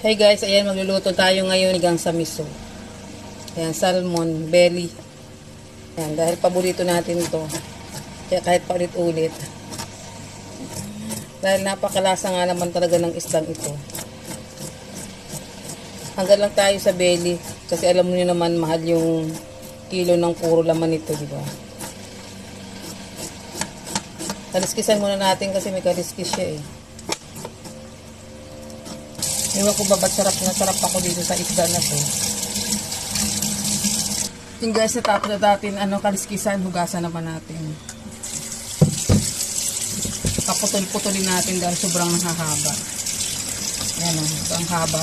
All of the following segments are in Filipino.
Hey guys, ayan magluluto tayo ngayon ng sa miso. Ayan, salmon, belly. Ayan, dahil paborito natin to. Kaya kahit paulit-ulit. Dahil napakalasa nga naman talaga ng isdang ito. Hanggang lang tayo sa belly. Kasi alam niyo naman mahal yung kilo ng puro laman nito, di ba? Kaliskisan muna natin kasi may kaliskis siya eh. Ewan ko ba ba't sarap na sarap ako dito sa isda na to. Yung guys, natapos na natin, ano, kaliskisan, hugasan naman natin. Kaputol-putulin natin dahil sobrang nakahaba. Ayan o, ito ang haba.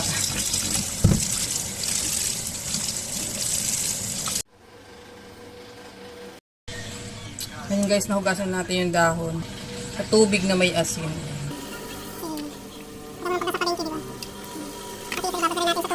Ayan guys, nahugasan natin yung dahon. Sa tubig na may asin. Kuhain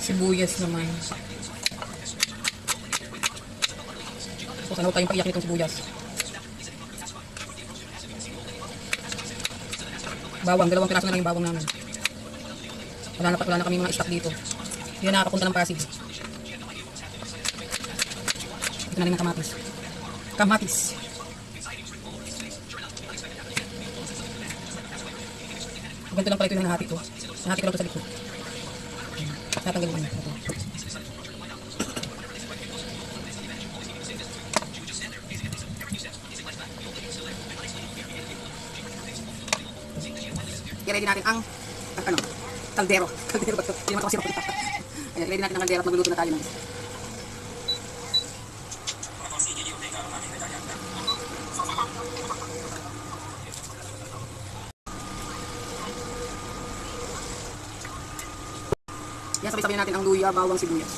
Sibuyas naman. So, huwag tayong paiyak nitong sibuyas. Bawang, dalawang piraso na lang yung bawang namin. Wala na, wala na kami mga stock dito. Hindi na nakakapunta ng Pasig. Ito na rin ng kamatis. Kamatis. Ganito lang pala ito yung nahati ko. Nahati ko lang ito sa likod. Tatanggalin mo. Ito. I-ready natin ang, ang ano, kaldero. Kaldero ba ito? Hindi naman ito kasi ako. Ayan, i-ready natin ang kaldero at magluluto na tayo ng Yan, sabay-sabay natin ang luya, bawang, sibuyas.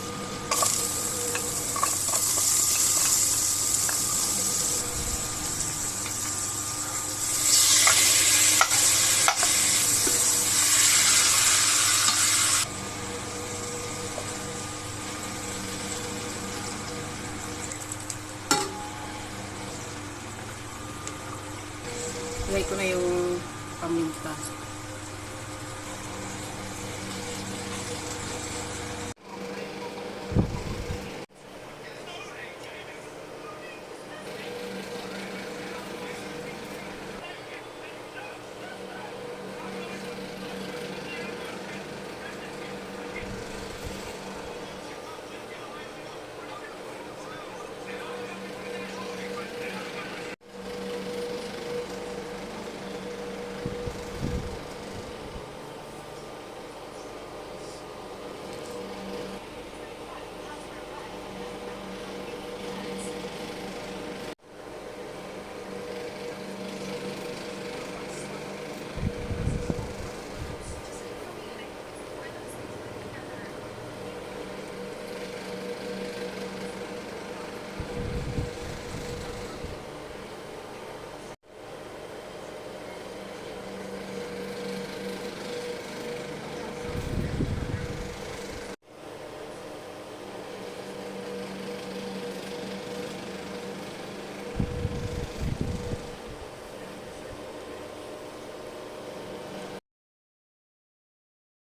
Ilagay ko na yung paminta.